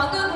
방금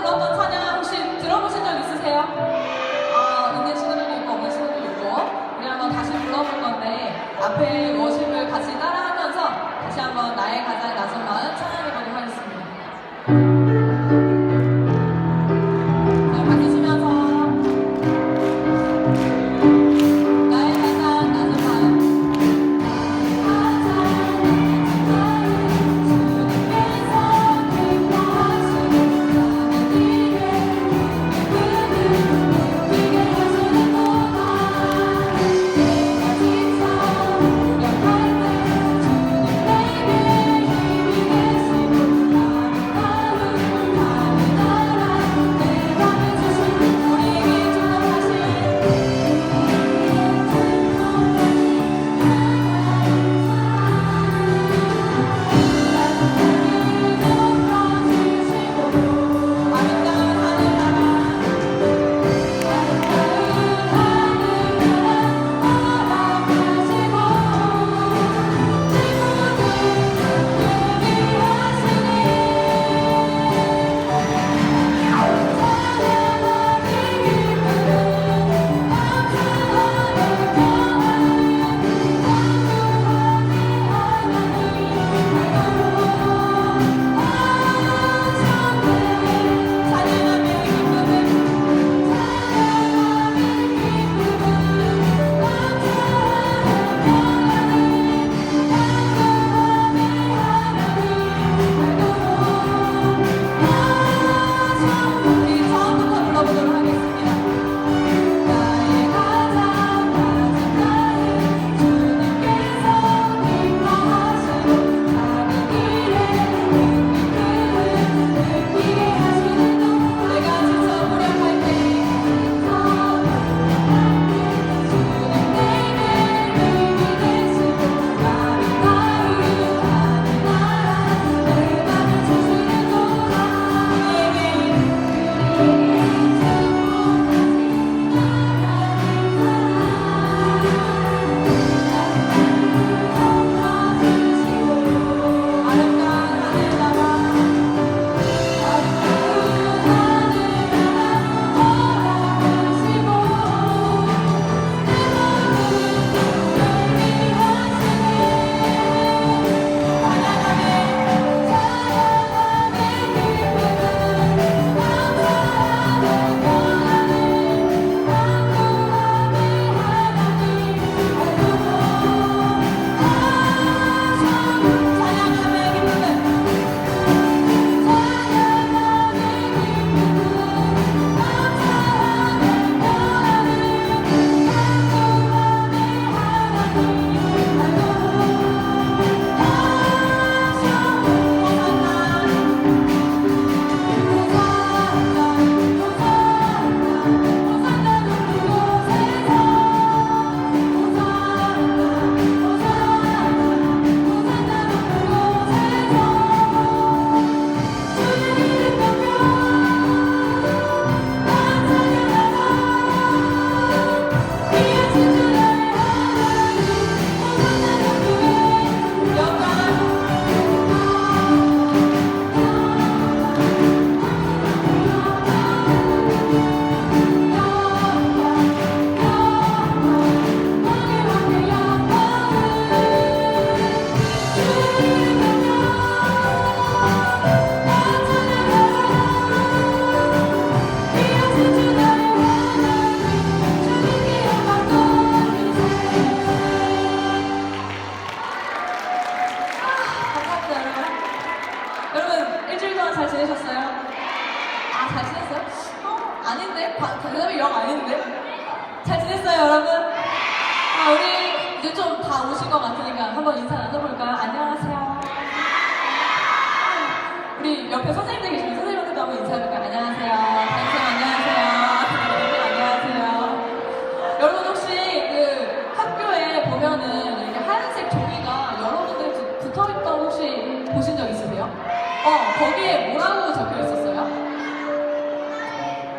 어, 거기에 뭐라고 적혀 있었어요?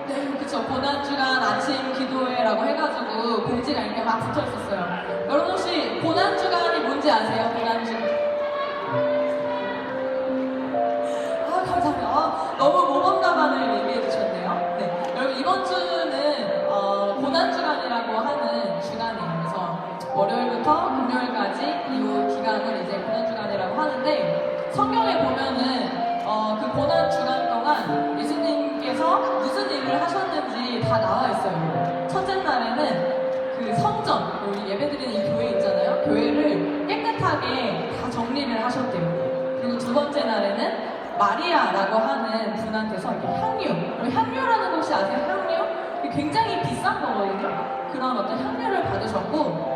네, 그쵸. 고난주간 아침 기도회라고 해가지고 공지가 이렇게 막 붙어 있었어요. 여러분 혹시 고난주간이 뭔지 아세요? 고난주. 아, 감사합니다. 아, 너무 모범답안을 얘기해 주셨네요. 네. 여러분, 이번 주는 어, 고난주간이라고 하는 주간이에요. 그래서 월요일부터 금요일까지 이 기간을 이제 고난주간이라고 하는데 성경에 보면은 어, 그 고난 주간 동안 예수님께서 무슨 일을 하셨는지 다 나와 있어요. 첫째 날에는 그 성전, 우리 예배드리는 이 교회 있잖아요. 교회를 깨끗하게 다 정리를 하셨대요. 그리고 두 번째 날에는 마리아라고 하는 분한테서 향유, 향유라는 것이 아세요? 향유? 굉장히 비싼 거거든요. 그런 어떤 향유를 받으셨고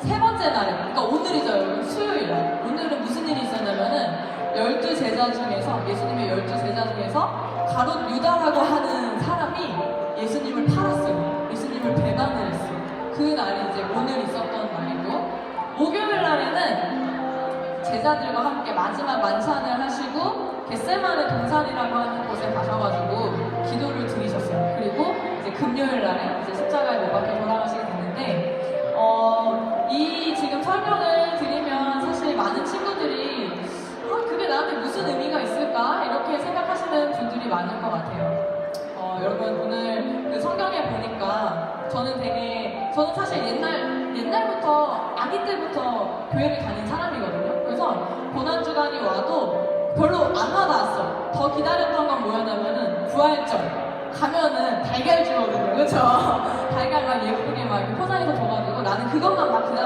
세 번째 날에, 그러니까 오늘이죠. 수요일 날. 오늘은 무슨 일이 있었냐면은 열두 제자 중에서 예수님의 열두 제자 중에서 가롯 유다라고 하는 사람이 예수님을 팔았어요. 예수님을 배반을 했어요. 그 날이 이제 오늘 있었던 날이고 목요일 날에는 제자들과 함께 마지막 만찬을 하시고 겟세마네 동산이라고 하는 곳에 가셔가지고 기도를 드리셨어요. 그리고 이제 금요일 날에 이제 십자가에 못 박혀 돌아가시게 됐는데 어, 이 지금 설명을 나한테 무슨 의미가 있을까 이렇게 생각하시는 분들이 많을 것 같아요. 어, 여러분 오늘 그 성경에 보니까 저는 되게 저는 사실 옛날 옛날부터 아기 때부터 교회를 다닌 사람이거든요. 그래서 고난 주간이 와도 별로 안 와닿았어. 더 기다렸던 건 뭐였냐면은 부활절. 가면은 달걀 주거든요. 그렇죠? 달걀 막 예쁘게 막 포장해서 줘가지고 나는 그것만 막 기다렸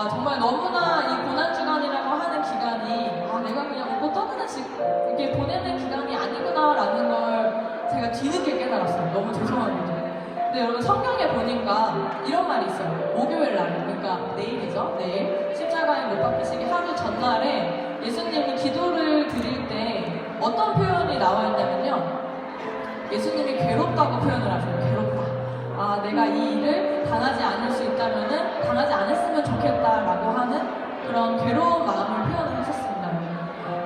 와 정말 너무나 이 고난 주간이라고 하는 기간이 아 내가 그냥 오고 떠드는 지 이렇게 보내는 기간이 아니구나라는 걸 제가 뒤늦게 깨달았어요. 너무 죄송합니다. 근데 여러분 성경에 보니까 이런 말이 있어요. 목요일 날, 그러니까 내일이죠. 내일 십자가에 못 박히시기 하루 전날에 예수님이 기도를 드릴 때 어떤 표현이 나와 있냐면요. 예수님이 괴롭다고 표현을 하세요. 괴롭다. 아, 내가 이 일을 당하지 않을 수 있다면은 당하지 않았으면 좋겠다라고 하는 그런 괴로운 마음을 표현을 하셨습니다.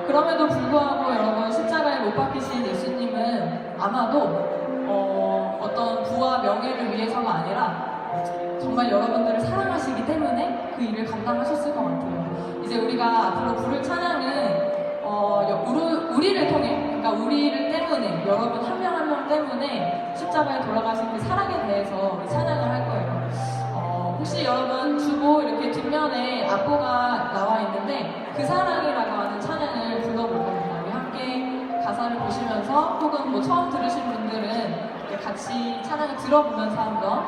그럼에도 불구하고 여러분 십자가에 못 박히신 예수님은 아마도 어, 어떤 부와 명예를 위해서가 아니라 정말 여러분들을 사랑하시기 때문에 그 일을 감당하셨을 것 같아요. 이제 우리가 앞으로 부를 찬양은 어, 여- 우리, 우리 를 통해, 그러니까 우리를 때문에, 여러분 한 명 한명 때문에 십자가에 돌아가신 그 사랑에 대해 악보가 나와 있는데 그 사랑이라고 하는 찬양을 불러볼 겁니다. 우리 함께 가사를 보시면서 혹은 뭐 처음 들으신 분들은 같이 찬양을 들어보면서 한번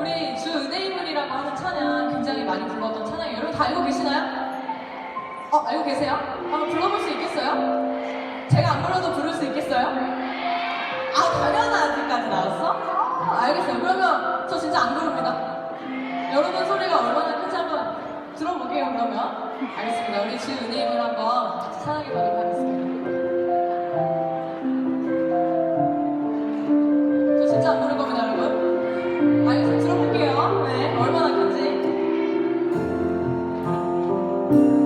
우리 주 은혜인물이라고 하는 찬양 굉장히 많이 불렀던 찬양이에요. 여러분 다 알고 계시나요? 어, 알고 계세요? 한번 불러볼 수 있겠어요? 제가 안 불러도 부를 수 있겠어요? 아, 당연하지까지 나왔어? 아, 알겠어요. 그러면 저 진짜 안 부릅니다. 여러분 소리가 얼마나 큰지 한번 들어볼게요, 그러면. 알겠습니다. 우리 주 은혜인물 한번 같이 사랑해 보도록 하겠습니다. you.